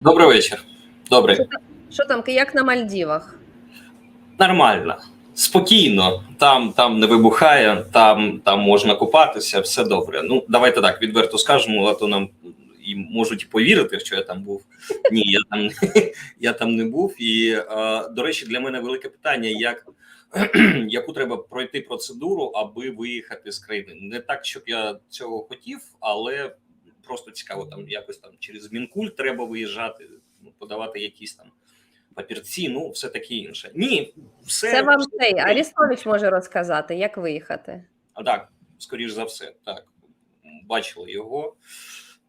Добрий вечір. Добрий. Що там, що там, як на Мальдівах? Нормально. Спокійно, там там не вибухає, там там можна купатися, все добре. Ну, давайте так, відверто скажемо, а то нам і можуть і повірити, що я там був. Ні, я там я там не був. І до речі, для мене велике питання: як яку треба пройти процедуру, аби виїхати з країни? Не так, щоб я цього хотів, але просто цікаво, там якось там через Мінкуль треба виїжджати, ну, подавати якісь там папірці, ну все таке інше. Ні, все Це вам цей. Арістович може розказати, як виїхати. А, Так, скоріш за все, так. Бачили його.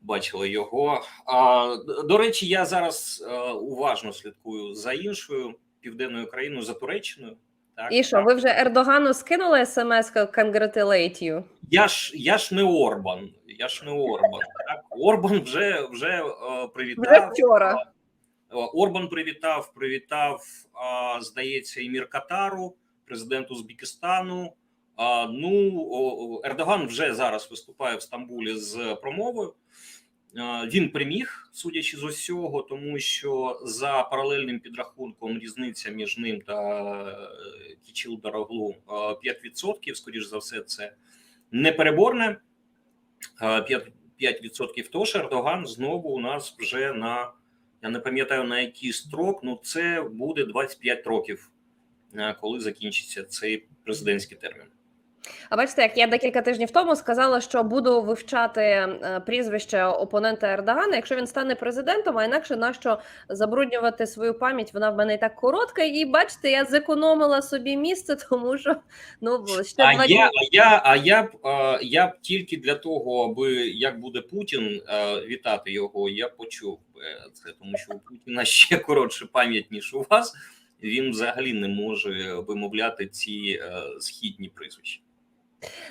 Бачили його. А, до речі, я зараз е, уважно слідкую за іншою південною країною, за Туреччиною. Так, І що, так. ви вже Ердогану скинули смс congratulate you? Я ж я ж не Орбан. Я ж не Орбан. Орбан вже вже е, привітав. Вже вчора. Е, Орбан привітав, привітав, здається, емір Катару, президент Узбекистану. Ну, Ердоган вже зараз виступає в Стамбулі з промовою. Він приміг, судячи з усього, тому що за паралельним підрахунком різниця між ним та е, Кічіл Дороглу е, 5%, скоріш за все, це непереборне. Е, 5%, 5%. Тож Ердоган знову у нас вже на я не пам'ятаю на який строк, ну це буде 25 років, е, коли закінчиться цей президентський термін. А бачите, як я декілька тижнів тому сказала, що буду вивчати е, прізвище опонента Ердогана, якщо він стане президентом, а інакше нащо забруднювати свою пам'ять? Вона в мене і так коротка. І бачите, я зекономила собі місце, тому що ну ще А два я, дні. а я, а я б я б тільки для того, аби як буде Путін е, вітати його, я почув це, тому що у Путіна ще коротша пам'ять ніж у вас. Він взагалі не може вимовляти ці е, східні прізвища.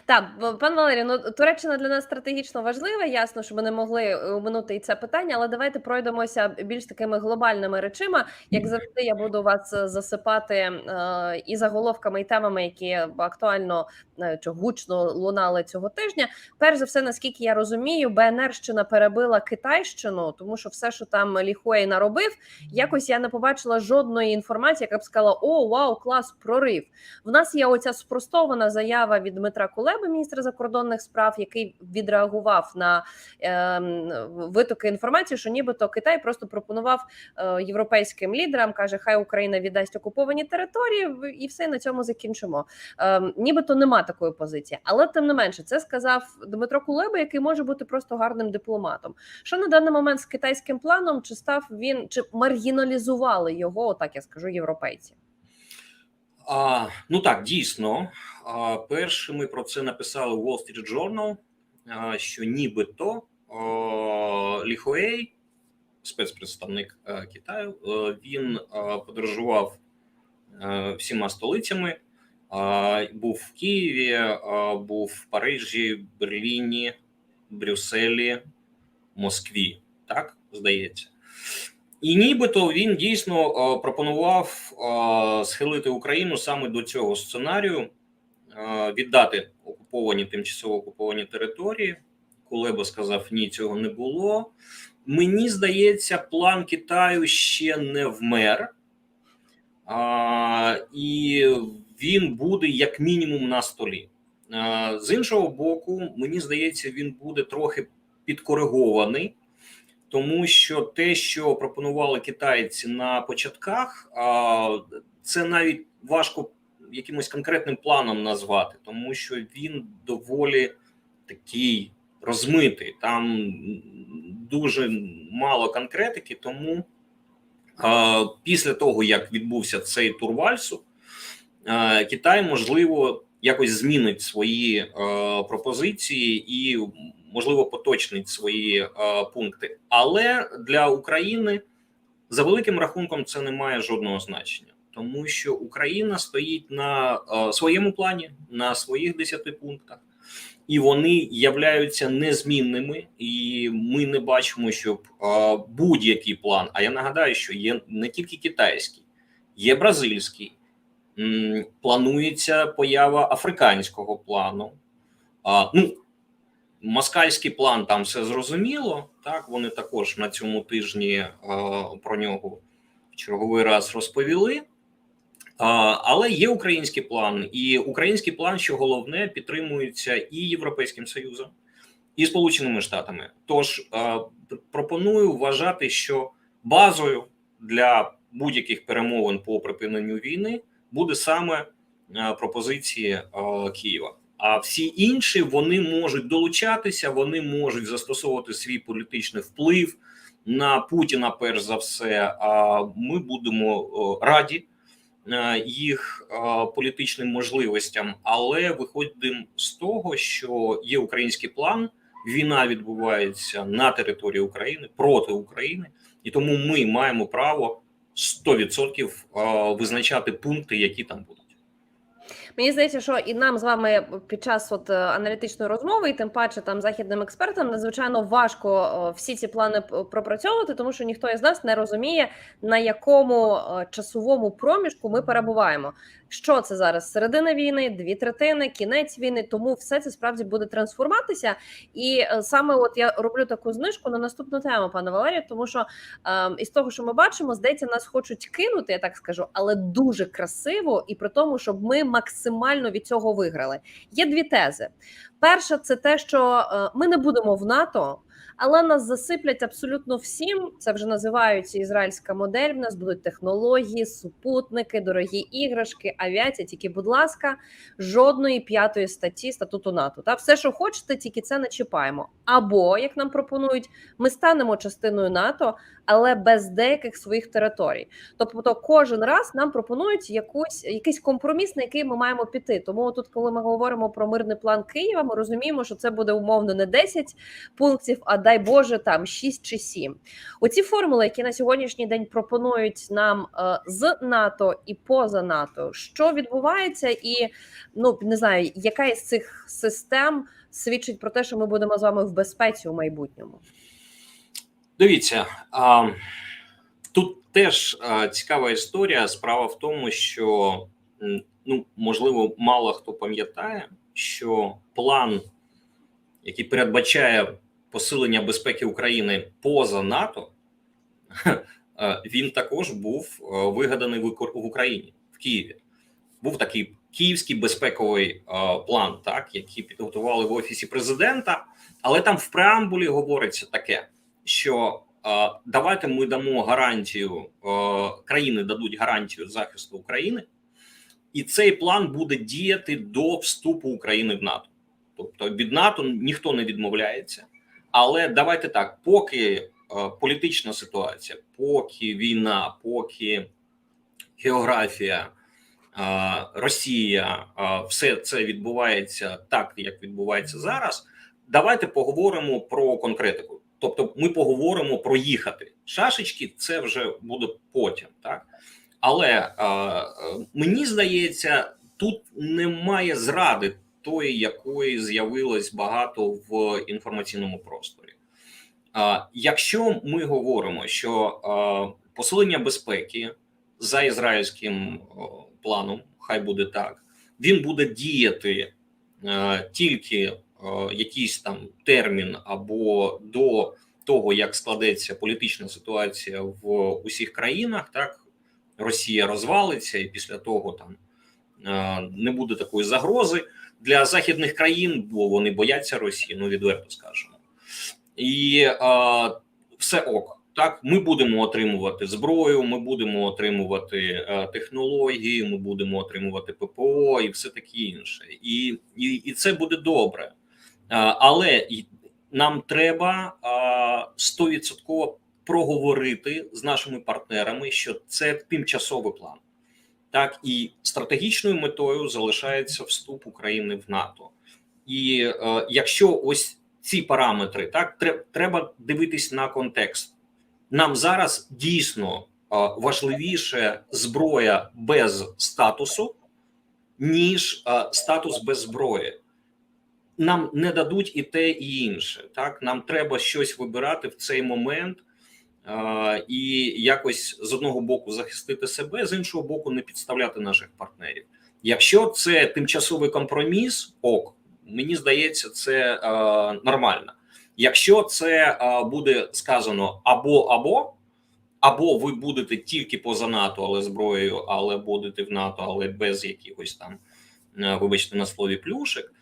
Так, пан Валерій, ну Туреччина для нас стратегічно важлива. Ясно, що ми не могли е, оминути і це питання, але давайте пройдемося більш такими глобальними речима. Як завжди, я буду вас е, засипати е, і заголовками, і темами, які актуально е, чи гучно лунали цього тижня. Перш за все, наскільки я розумію, БНРщина перебила Китайщину, тому що все, що там Ліхуей наробив, якось я не побачила жодної інформації, яка б сказала: О, вау, клас, прорив. В нас є оця спростована заява від Дмитра Кулеби, міністра закордонних справ, який відреагував на е, витоки інформації, що нібито Китай просто пропонував е, європейським лідерам, каже, хай Україна віддасть окуповані території, і все на цьому закінчимо. Е, нібито нема такої позиції, але тим не менше, це сказав Дмитро Кулеба, який може бути просто гарним дипломатом. Що на даний момент з китайським планом, чи став він чи маргіналізували його, отак я скажу, європейці? А, ну так, дійсно. А, першими про це написали Wall Street Journal, а, що нібито Ліхуей, спецпредставник а, Китаю, а, він а, подорожував а, всіма столицями. А, був в Києві, а, був в Парижі, Берліні, Брюсселі, Москві. Так, здається. І нібито він дійсно е, пропонував е, схилити Україну саме до цього сценарію, е, віддати окуповані тимчасово окуповані території. Кулеба сказав: ні, цього не було. Мені здається, план Китаю ще не вмер, а, і він буде як мінімум на столі. А, з іншого боку, мені здається, він буде трохи підкоригований тому що те, що пропонували китайці на початках, це навіть важко якимось конкретним планом назвати, тому що він доволі такий розмитий. Там дуже мало конкретики. Тому після того, як відбувся цей тур вальсу, Китай можливо якось змінить свої пропозиції і можливо поточнить свої е, пункти. Але для України за великим рахунком це не має жодного значення, тому що Україна стоїть на е, своєму плані, на своїх 10 пунктах, і вони являються незмінними. І ми не бачимо, щоб е, будь-який план. А я нагадаю, що є не тільки китайський, є бразильський. Планується поява африканського плану. А, ну, Москальський план там все зрозуміло. Так вони також на цьому тижні е, про нього в черговий раз розповіли. А, Але є український план, і український план, що головне, підтримується і Європейським Союзом, і Сполученими Штатами. Тож е, пропоную вважати, що базою для будь-яких перемовин по припиненню війни буде саме е, пропозиції е, Києва. А всі інші вони можуть долучатися, вони можуть застосовувати свій політичний вплив на Путіна. Перш за все, а ми будемо раді е, їх е, політичним можливостям, але виходимо з того, що є український план. Війна відбувається на території України проти України, і тому ми маємо право 100% е, визначати пункти, які там будуть. Мені здається, що і нам з вами під час от е, аналітичної розмови, і тим паче там західним експертам, надзвичайно важко е, всі ці плани пропрацьовувати, тому що ніхто із нас не розуміє, на якому е, часовому проміжку ми перебуваємо. Що це зараз? Середина війни, дві третини, кінець війни. Тому все це справді буде трансформатися. І саме от я роблю таку знижку на наступну тему, пане Валерію, тому що е, із того, що ми бачимо, здається, нас хочуть кинути, я так скажу, але дуже красиво, і при тому, щоб ми максимально від цього виграли. Є дві тези. Перша, це те, що е, ми не будемо в НАТО. Але нас засиплять абсолютно всім. Це вже називається ізраїльська модель. В нас будуть технології, супутники, дорогі іграшки, авіація. Тільки, будь ласка, жодної п'ятої статті статуту НАТО. Та все, що хочете, тільки це не чіпаємо. Або як нам пропонують, ми станемо частиною НАТО, але без деяких своїх територій. Тобто, кожен раз нам пропонують якусь якийсь компроміс, на який ми маємо піти. Тому тут, коли ми говоримо про мирний план Києва, ми розуміємо, що це буде умовно не 10 пунктів, а дай Боже, там 6 чи 7. Оці формули, які на сьогоднішній день пропонують нам е, з НАТО і поза НАТО, що відбувається, і ну не знаю, яка із цих систем свідчить про те, що ми будемо з вами в безпеці у майбутньому. Дивіться, а, тут теж а, цікава історія. Справа в тому, що ну можливо мало хто пам'ятає, що план, який передбачає посилення безпеки України поза НАТО, е, він також був е, вигаданий в Ук- в Україні в Києві. Був такий київський безпековий е, план, так який підготували в офісі президента, але там в преамбулі говориться таке що давайте ми дамо гарантію, країни дадуть гарантію захисту України, і цей план буде діяти до вступу України в НАТО. Тобто від НАТО ніхто не відмовляється. Але давайте так: поки е, політична ситуація, поки війна, поки географія, е, Росія, е, все це відбувається так, як відбувається зараз. Давайте поговоримо про конкретику. Тобто, ми поговоримо про їхати. Шашечки це вже буде потім, так але мені здається, тут немає зради тої, якої з'явилось багато в інформаційному просторі. Якщо ми говоримо, що посилення безпеки за ізраїльським планом, хай буде так, він буде діяти е, тільки якийсь там термін або до того, як складеться політична ситуація в усіх країнах, так Росія розвалиться, і після того там не буде такої загрози для західних країн, бо вони бояться Росії, ну відверто скажемо, і е, все ок. Так, ми будемо отримувати зброю, ми будемо отримувати е, технології, ми будемо отримувати ППО і все таке інше, і, і, і це буде добре. Е, але нам треба стовідсотково проговорити з нашими партнерами, що це тимчасовий план. Так і стратегічною метою залишається вступ України в НАТО. І е, якщо ось ці параметри, так треба дивитись на контекст. Нам зараз дійсно е, важливіше зброя без статусу, ніж е, статус без зброї нам не дадуть і те, і інше. Так нам треба щось вибирати в цей момент і якось з одного боку захистити себе, з іншого боку, не підставляти наших партнерів. Якщо це тимчасовий компроміс, ок, Мені здається, це е, нормально. Якщо це е, буде сказано або або, або ви будете тільки поза НАТО, але зброєю, але будете в НАТО, але без якихось там, е, вибачте, на слові плюшек.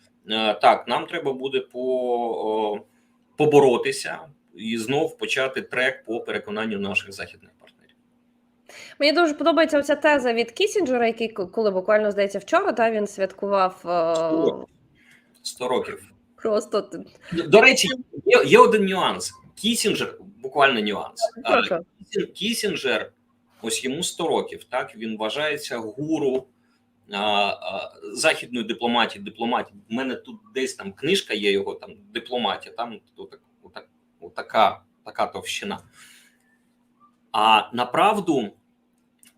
Так, нам треба буде по, поборотися і знов почати трек по переконанню наших західних партнерів. Мені дуже подобається оця теза від Кісінджера, який коли буквально здається вчора, та він святкував е, Сто. 100 років. просто До речі, є, є один нюанс. Кісінджер, буквально нюанс. Прошу. Кісінджер, ось йому 100 років. Так він вважається гуру а, а, західної дипломатії. Дипломатії. У мене тут десь там книжка є його там дипломатія. Там отак, отака, така товщина. А направду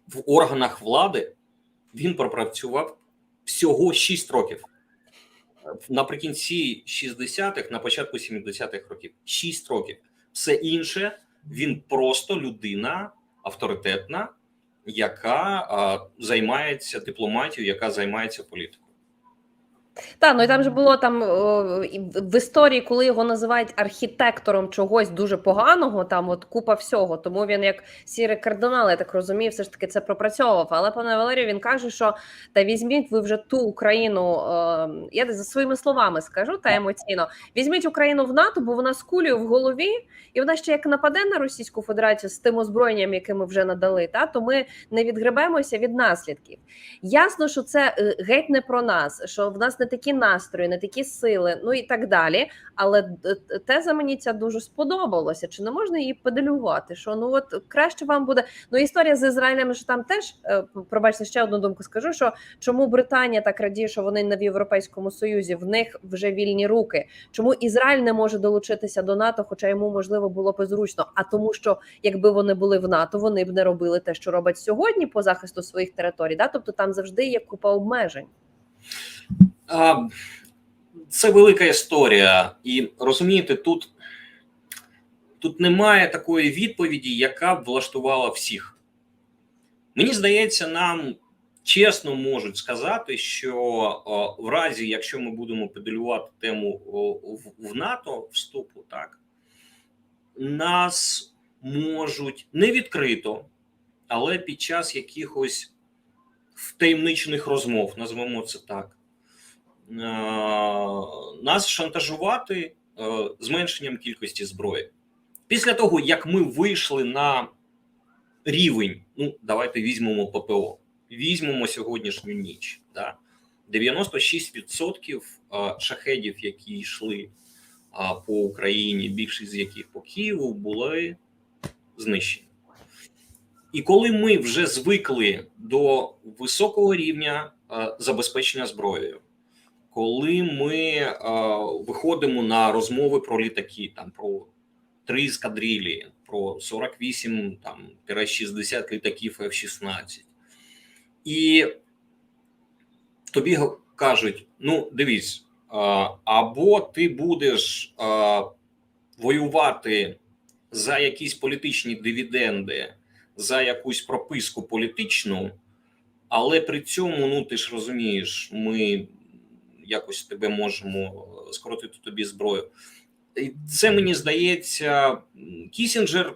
в органах влади він пропрацював всього 6 років. Наприкінці 60-х, на початку 70-х років, 6 років. Все інше він просто людина авторитетна, яка а, займається дипломатією, яка займається політикою. Та, ну і там же було там о, в історії, коли його називають архітектором чогось дуже поганого, там от купа всього. Тому він як сірий кардинал, я так розумію, все ж таки це пропрацьовував. Але пане Валерію, він каже, що та візьміть ви вже ту Україну. Е, я за своїми словами скажу та емоційно. Візьміть Україну в НАТО, бо вона з кулею в голові, і вона ще як нападе на Російську Федерацію з тим озброєнням, яке ми вже надали, та то ми не відгребемося від наслідків. Ясно, що це е, геть не про нас, що в нас не такі настрої, не такі сили, ну і так далі. Але т- теза мені ця дуже сподобалася. Чи не можна її педалювати? Що ну от краще вам буде. Ну історія з Ізраїлем, що там теж е, пробачте ще одну думку. Скажу, що чому Британія так радіє, що вони не в Європейському Союзі, в них вже вільні руки. Чому Ізраїль не може долучитися до НАТО, хоча йому можливо було б зручно? А тому, що якби вони були в НАТО, вони б не робили те, що роблять сьогодні по захисту своїх територій. Да? Тобто там завжди є купа обмежень. Це велика історія, і розумієте, тут, тут немає такої відповіді, яка б влаштувала всіх. Мені здається, нам чесно можуть сказати, що в разі, якщо ми будемо педалювати тему в, НАТО вступу, так нас можуть не відкрито, але під час якихось втаємничених розмов, назвемо це так, нас шантажувати е, зменшенням кількості зброї. Після того, як ми вийшли на рівень, ну давайте візьмемо ППО, візьмемо сьогоднішню ніч. Да? 96% е, шахедів, які йшли е, по Україні, більшість з яких по Києву, були знищені. І коли ми вже звикли до високого рівня е, забезпечення зброєю, коли ми е, виходимо на розмови про літаки, там про три ескадрилі, про 48 там 60 літаків F-16, і тобі кажуть: ну, дивись, е, або ти будеш е, воювати за якісь політичні дивіденди, за якусь прописку політичну, але при цьому, ну ти ж розумієш, ми якось тебе можемо скоротити тобі зброю. І Це мені здається, Кісінджер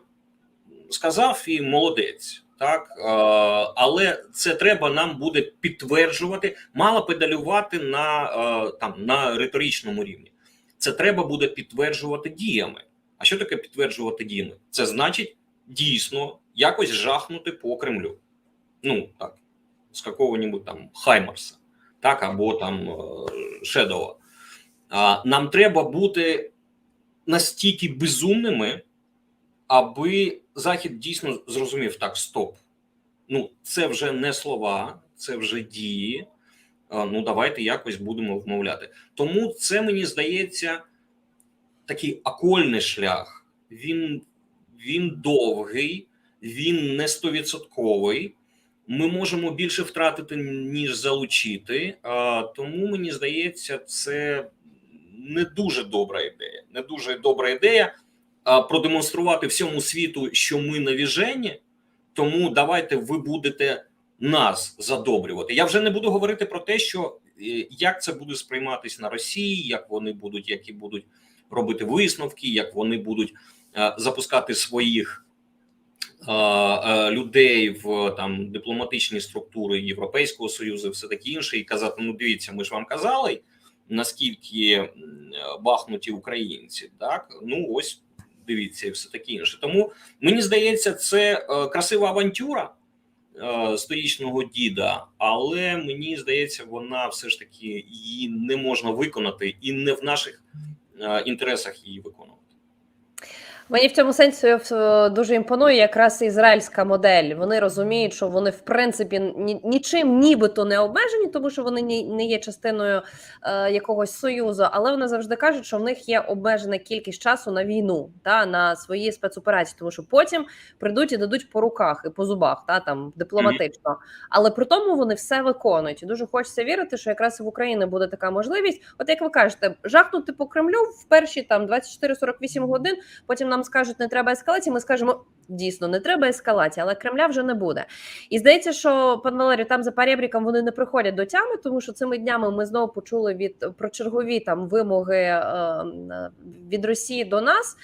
сказав і молодець, так Е, але це треба нам буде підтверджувати, мало педалювати на е, там на риторичному рівні. Це треба буде підтверджувати діями. А що таке підтверджувати діями? Це значить дійсно якось жахнути по Кремлю. Ну так, з какого-нибудь там Хаймарса, так, або там Шедова. Нам треба бути настільки безумними, аби Захід дійсно зрозумів так: стоп. Ну, це вже не слова, це вже дії. Ну, давайте якось будемо вмовляти. Тому це мені здається такий окольний шлях. Він, він довгий, він не стовідсотковий. Ми можемо більше втратити, ніж залучити. Тому мені здається, це не дуже добра ідея. Не дуже добра ідея продемонструвати всьому світу, що ми навіжені. Тому давайте ви будете нас задобрювати. Я вже не буду говорити про те, що е, як це буде сприйматися на Росії, як вони будуть, які будуть робити висновки, як вони будуть е, запускати своїх людей в там дипломатичні структури Європейського союзу, все таке інше, і казати: ну дивіться, ми ж вам казали, наскільки бахнуті українці, так ну ось дивіться, і все таке інше. Тому мені здається, це е, красива авантюра е, сторічного діда, але мені здається, вона все ж таки її не можна виконати, і не в наших е, інтересах її виконувати. Мені в цьому сенсі е, дуже імпонує якраз ізраїльська модель. Вони розуміють, що вони в принципі нічим нібито не обмежені, тому що вони не є частиною е, якогось союзу, але вони завжди кажуть, що в них є обмежена кількість часу на війну та на свої спецоперації, тому що потім прийдуть і дадуть по руках і по зубах, та там дипломатично. Але при тому вони все виконують. І дуже хочеться вірити, що якраз в Україні буде така можливість. От як ви кажете, жахнути по Кремлю в перші там 24-48 годин. Потім нам скажуть, не треба ескалації. Ми скажемо дійсно, не треба ескалації, але Кремля вже не буде. І здається, що пан Валерій, там за перебріком вони не приходять до тями, тому що цими днями ми знову почули від про чергові там вимоги е, від Росії до нас.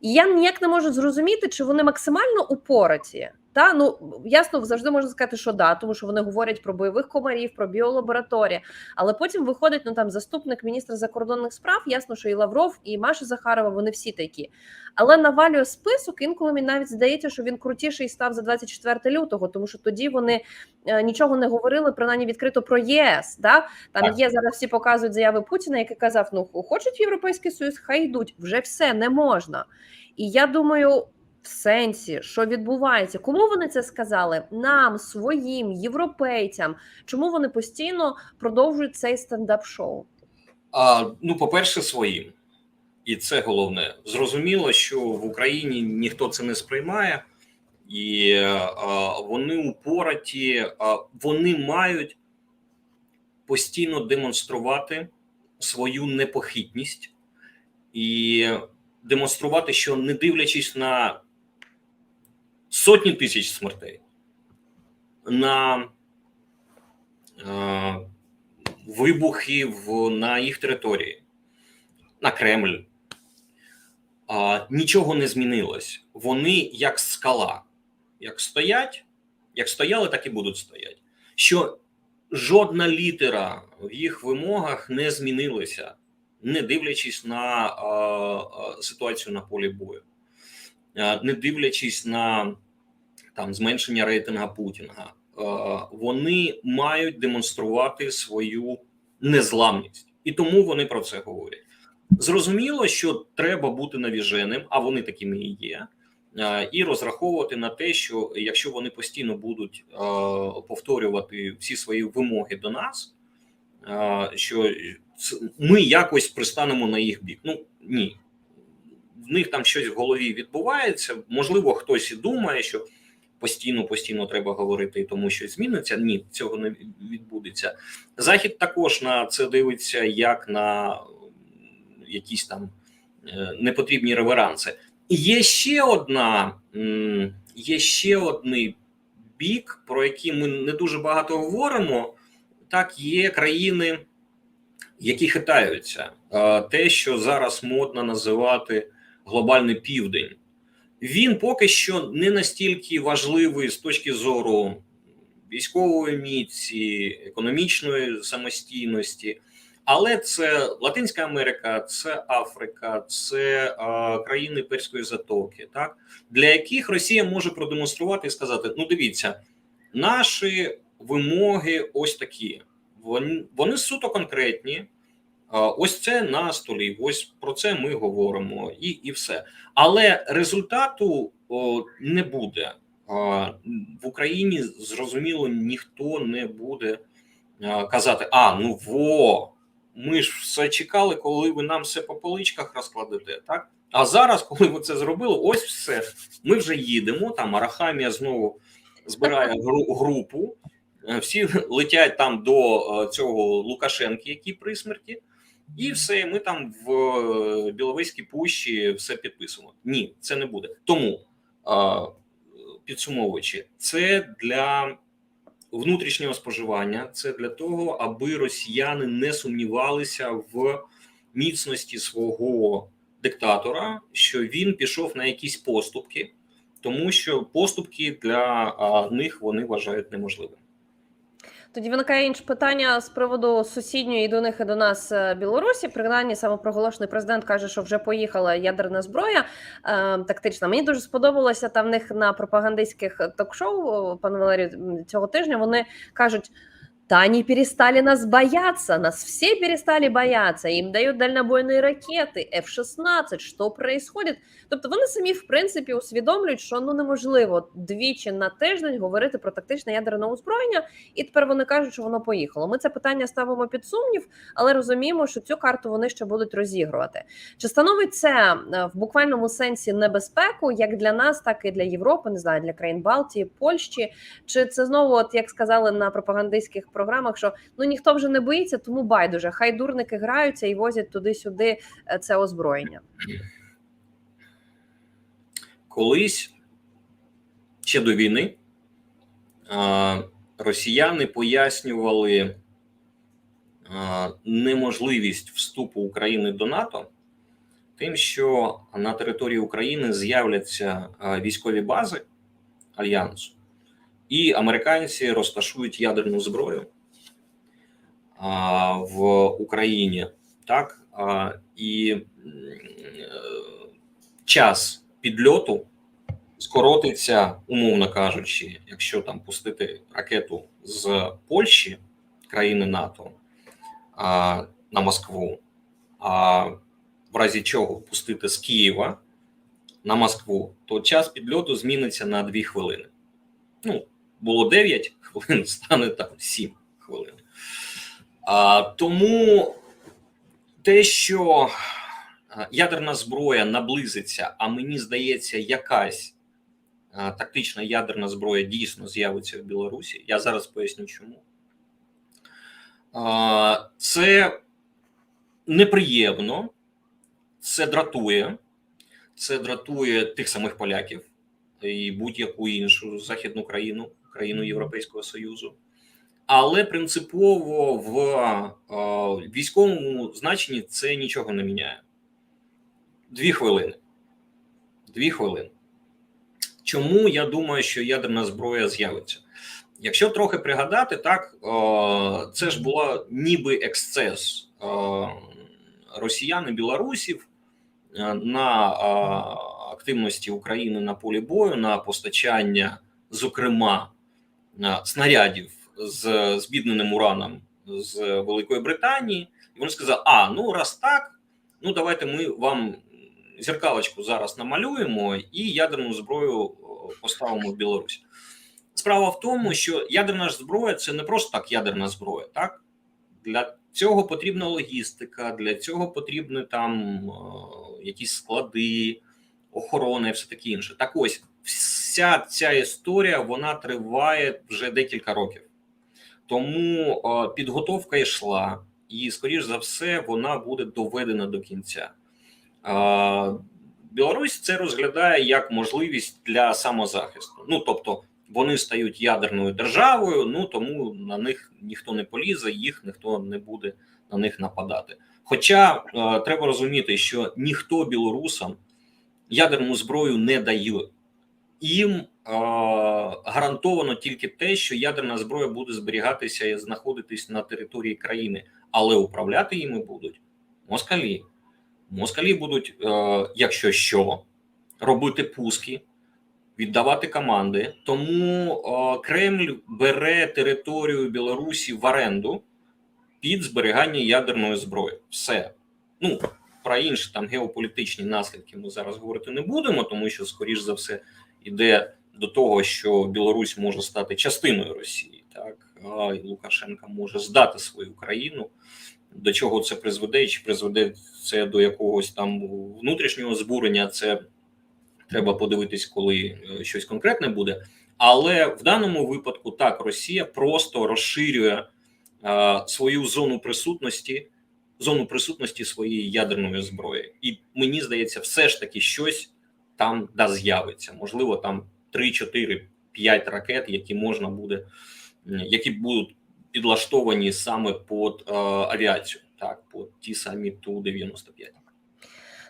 І я ніяк не можу зрозуміти, чи вони максимально упораті. Та ну ясно, завжди можна сказати, що да, тому що вони говорять про бойових комарів, про біолабораторії. Але потім виходить ну там заступник міністра закордонних справ. Ясно, що і Лавров, і Маша Захарова вони всі такі. Але навалює список. Інколи мені навіть здається, що він крутіший став за 24 лютого, тому що тоді вони е, нічого не говорили, принаймні відкрито про ЄС. Да? Там є зараз всі показують заяви Путіна, який казав: ну хочуть в Європейський Союз, хай йдуть, вже все не можна. І я думаю. В сенсі, що відбувається, кому вони це сказали? Нам, своїм європейцям. Чому вони постійно продовжують цей стендап-шоу? А, ну, по-перше, своїм. І це головне. Зрозуміло, що в Україні ніхто це не сприймає, і а, вони упораті, а, вони мають постійно демонструвати свою непохитність і демонструвати, що не дивлячись на сотні тисяч смертей, на е, вибухи на їх території, на Кремль. А, нічого не змінилось. Вони як скала, як стоять, як стояли, так і будуть стояти. Що жодна літера в їх вимогах не змінилася, не дивлячись на а, а, ситуацію на полі бою, не дивлячись на там зменшення рейтинга Путіна. Вони мають демонструвати свою незламність, і тому вони про це говорять. Зрозуміло, що треба бути навіженим, а вони такими і є, е, і розраховувати на те, що якщо вони постійно будуть е, повторювати всі свої вимоги до нас, е, що ми якось пристанемо на їх бік. Ну ні, в них там щось в голові відбувається. Можливо, хтось і думає, що постійно, постійно треба говорити, і тому щось зміниться. Ні, цього не відбудеться. Захід також на це дивиться як на якісь там е, непотрібні реверанси. Є ще одна, є ще одний бік, про який ми не дуже багато говоримо. Так, є країни, які хитаються. Те, що зараз модно називати глобальний південь, він поки що не настільки важливий з точки зору військової міці, економічної самостійності. Але це Латинська Америка, це Африка, це е, країни Перської затоки, так для яких Росія може продемонструвати і сказати: ну, дивіться, наші вимоги ось такі. Вони, вони суто конкретні. Ось це на столі. Ось про це ми говоримо, і, і все. Але результату не буде. В Україні зрозуміло ніхто не буде казати: а ну во ми ж все чекали, коли ви нам все по поличках розкладете, так? А зараз, коли ви це зробили, ось все. Ми вже їдемо. Там Арахамія знову збирає гру, групу. е, Всі летять там до е, цього Лукашенки, який при смерті, і все. Ми там в е, Біловезькій пущі все підписуємо. Ні, це не буде. Тому, підсумовуючи, це для внутрішнього споживання. Це для того, аби росіяни не сумнівалися в міцності свого диктатора, що він пішов на якісь поступки, тому що поступки для них вони вважають неможливим. Тоді виникає інше питання з приводу сусідньої і до них і до нас е, Білорусі. Принаймні самопроголошений президент каже, що вже поїхала ядерна зброя е, тактична. Мені дуже сподобалося там в них на пропагандистських ток-шоу пан Валерій цього тижня. Вони кажуть. Та они перестали нас бояться, нас все перестали бояться, їм дають дальнобойні ракети, F-16, що происходит? Тобто вони самі, в принципі, усвідомлюють, що ну неможливо двічі на тиждень говорити про тактичне ядерне озброєння, і тепер вони кажуть, що воно поїхало. Ми це питання ставимо під сумнів, але розуміємо, що цю карту вони ще будуть розігрувати. Чи становить це е, в буквальному сенсі небезпеку як для нас, так і для Європи, не знаю, для країн Балтії, Польщі? Чи це знову, от як сказали на пропагандистських програмах, що ну ніхто вже не боїться, тому байдуже. Хай дурники граються і возять туди-сюди е, це озброєння. Колись ще до війни росіяни пояснювали неможливість вступу України до НАТО тим, що на території України з'являться військові бази альянсу, і американці розташують ядерну зброю а, в Україні. Так а, і е, час підльоту скоротиться, умовно кажучи, якщо там пустити ракету з Польщі, країни НАТО, а, на Москву, а в разі чого пустити з Києва на Москву, то час підльоту зміниться на 2 хвилини. Ну, було 9 хвилин, стане там 7 хвилин. А, тому те, що ядерна зброя наблизиться, а мені здається, якась а, тактична ядерна зброя дійсно з'явиться в Білорусі. Я зараз поясню чому. А, Це неприємно, це дратує, це дратує тих самих поляків і будь-яку іншу західну країну, країну Європейського Союзу. Але принципово в е, військовому значенні це нічого не міняє. Дві хвилини. Дві хвилини. Чому я думаю, що ядерна зброя з'явиться? Якщо трохи пригадати, так е, це ж була ніби ексцес е, росіян і білорусів на е, активності України на полі бою, на постачання, зокрема, снарядів з збідненим ураном з Великої Британії, і вони сказали: А, ну раз так, ну давайте ми вам зеркалочку зараз намалюємо і ядерну зброю поставимо в Білорусі. Справа в тому, що ядерна зброя це не просто так ядерна зброя. Так для цього потрібна логістика, для цього потрібні там о, якісь склади, охорона і все таке інше. Так ось вся ця історія вона триває вже декілька років. Тому підготовка йшла, і, скоріш за все, вона буде доведена до кінця. Е, Білорусь це розглядає як можливість для самозахисту. Ну тобто вони стають ядерною державою, ну тому на них ніхто не полізе, їх ніхто не буде на них нападати. Хоча е, треба розуміти, що ніхто білорусам ядерну зброю не дає. Їм гарантовано тільки те, що ядерна зброя буде зберігатися і знаходитись на території країни, але управляти їми будуть москалі. Москалі будуть, е, якщо що, робити пуски, віддавати команди. Тому е, Кремль бере територію Білорусі в оренду під зберігання ядерної зброї. Все. Ну, про інші там геополітичні наслідки ми зараз говорити не будемо, тому що, скоріш за все, йде до того, що Білорусь може стати частиною Росії, так а і Лукашенка може здати свою країну. До чого це призведе, чи призведе це до якогось там внутрішнього збурення? Це треба подивитись, коли е, щось конкретне буде. Але в даному випадку так Росія просто розширює е, свою зону присутності, зону присутності своєї ядерної зброї, і мені здається, все ж таки щось там да з'явиться. Можливо, там 3, 4, 5 ракет, які можна буде які будуть підлаштовані саме під е, авіацію, так, під ті самі Ту-95.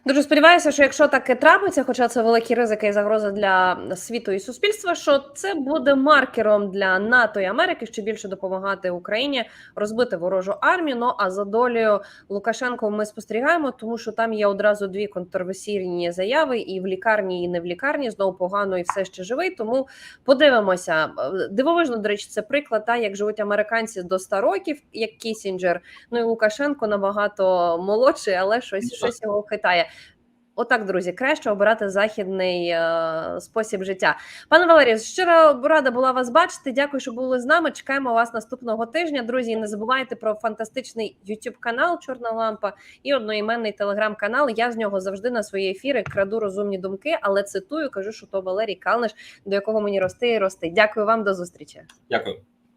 Дуже сподіваюся, що якщо таке трапиться, хоча це великі ризики і загроза для світу і суспільства, що це буде маркером для НАТО і Америки, ще більше допомагати Україні розбити ворожу армію. Ну а за долею Лукашенко ми спостерігаємо, тому що там є одразу дві контроверсійні заяви, і в лікарні, і не в лікарні. Знову погано і все ще живий. Тому подивимося. Дивовижно, до речі, це приклад, та як живуть американці до 100 років, як Кісінджер. Ну і Лукашенко набагато молодший, але щось, щось його хитає. Отак, друзі, краще обирати західний е, спосіб життя. Пане Валерію, щиро рада була вас бачити. Дякую, що були з нами. Чекаємо вас наступного тижня. Друзі, не забувайте про фантастичний YouTube канал Чорна лампа і одноіменний телеграм-канал. Я з нього завжди на свої ефіри краду розумні думки, але цитую, кажу, що то Валерій Калниш, до якого мені рости і рости. Дякую вам, до зустрічі. Дякую.